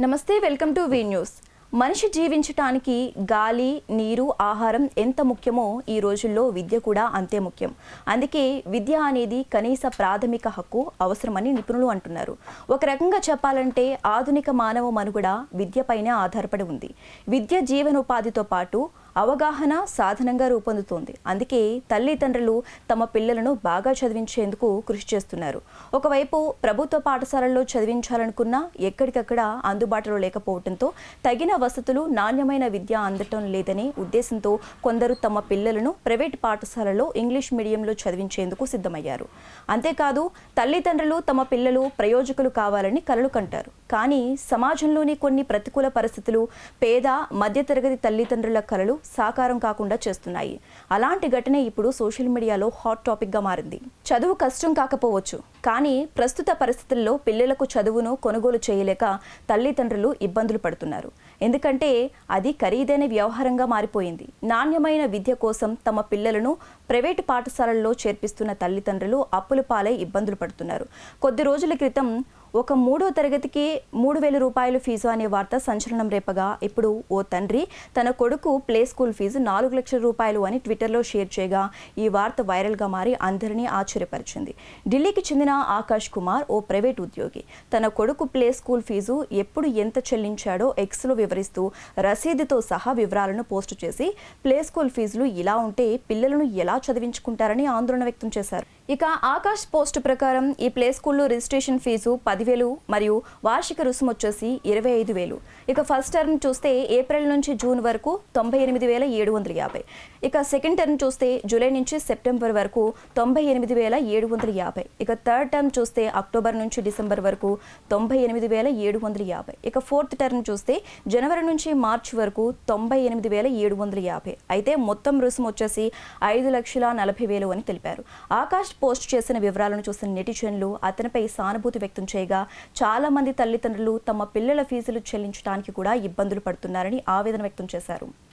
నమస్తే welcome to V news. మనిషి జీవించటానికి గాలి నీరు ఆహారం ఎంత ముఖ్యమో ఈ రోజుల్లో విద్య కూడా అంతే ముఖ్యం. అందుకే విద్య అనేది కనీస ప్రాథమిక హక్కు అవసరమని నిపుణులు అంటున్నారు. ఒక రకంగా చెప్పాలంటే ఆధునిక మానవ మనుగడ విద్యపైనే ఆధారపడి ఉంది. విద్య జీవనోపాధితో పాటు అవగాహన సాధనంగా రూపొందుతోంది. అందుకే తల్లిదండ్రులు తమ పిల్లలను బాగా చదివించేందుకు కృషి చేస్తున్నారు. ఒకవైపు ప్రభుత్వ పాఠశాలల్లో చదివించాలనుకున్నా ఎక్కడికక్కడ అందుబాటులో లేకపోవడంతో తగిన వసతులు నాణ్యమైన విద్య అందటం లేదనే ఉద్దేశంతో కొందరు తమ పిల్లలను ప్రైవేట్ పాఠశాలలో ఇంగ్లీష్ మీడియంలో చదివించేందుకు సిద్ధమయ్యారు. అంతేకాదు తల్లిదండ్రులు తమ పిల్లలు ప్రయోజకులు కావాలని కలలు కంటారు. కానీ సమాజంలోని కొన్ని ప్రతికూల పరిస్థితులు పేద మధ్యతరగతి తల్లిదండ్రుల కలలు సాకారం కాకుండా చేస్తున్నాయి. అలాంటి ఘటన ఇప్పుడు సోషల్ మీడియాలో హాట్ టాపిక్గా మారింది. చదువు కష్టం కాకపోవచ్చు కానీ ప్రస్తుత పరిస్థితుల్లో పిల్లలకు చదువును కొనుగోలు చేయలేక తల్లిదండ్రులు ఇబ్బందులు పడుతున్నారు. ఎందుకంటే అది ఖరీదైన వ్యవహారంగా మారిపోయింది. నాణ్యమైన విద్య కోసం తమ పిల్లలను ప్రైవేటు పాఠశాలల్లో చేర్పిస్తున్న తల్లిదండ్రులు అప్పుల పాలై ఇబ్బందులు పడుతున్నారు. కొద్ది రోజుల క్రితం ఒక మూడో తరగతికి మూడు వేల రూపాయలు ఫీజు అనే వార్త సంచలనం రేపగా ఇప్పుడు ఓ తండ్రి తన కొడుకు ప్లే స్కూల్ ఫీజు నాలుగు లక్షల రూపాయలు అని ట్విట్టర్లో షేర్ చేయగా ఈ వార్త వైరల్గా మారి అందరినీ ఆశ్చర్యపరిచింది. ఢిల్లీకి చెందిన ఆకాష్ కుమార్ ఓ ప్రైవేట్ ఉద్యోగి. తన కొడుకు ప్లే స్కూల్ ఫీజు ఎప్పుడు ఎంత చెల్లించాడో ఎక్స్లో వివరిస్తూ రసీదుతో సహా వివరాలను పోస్టు చేసి ప్లే స్కూల్ ఫీజులు ఇలా ఉంటే పిల్లలను ఎలా చదివించుకుంటారని ఆందోళన వ్యక్తం చేశారు. ఇక ఆకాష్ పోస్ట్ ప్రకారం ఈ ప్లే స్కూల్లో రిజిస్ట్రేషన్ ఫీజు పదివేలు మరియు వార్షిక రుసుము వచ్చేసి ఇరవై ఐదు వేలు. ఇక ఫస్ట్ టర్మ్ చూస్తే ఏప్రిల్ నుంచి జూన్ వరకు తొంభై ఎనిమిది వేల ఏడు వందల యాభై. ఇక సెకండ్ టర్మ్ చూస్తే జూలై నుంచి సెప్టెంబర్ వరకు తొంభై ఎనిమిది వేల ఏడు వందల యాభై. ఇక థర్డ్ టర్మ్ చూస్తే అక్టోబర్ నుంచి డిసెంబర్ వరకు తొంభై ఎనిమిది వేల ఏడు వందల యాభై. ఇక ఫోర్త్ టర్మ్ చూస్తే జనవరి నుంచి మార్చ్ వరకు తొంభై ఎనిమిది వేల ఏడు వందల యాభై. అయితే మొత్తం రుసుము వచ్చేసి ఐదు లక్షల నలభై వేలు అని తెలిపారు. ఆకాష్ పోస్ట్ చేసిన వివరాలను చూసిన నెటిజన్లు అతనిపై సానుభూతి వ్యక్తం చేయగా చాలా మంది తల్లిదండ్రులు తమ పిల్లల ఫీజులు చెల్లించడానికి కూడా ఇబ్బందులు పడుతున్నారని ఆవేదన వ్యక్తం చేశారు.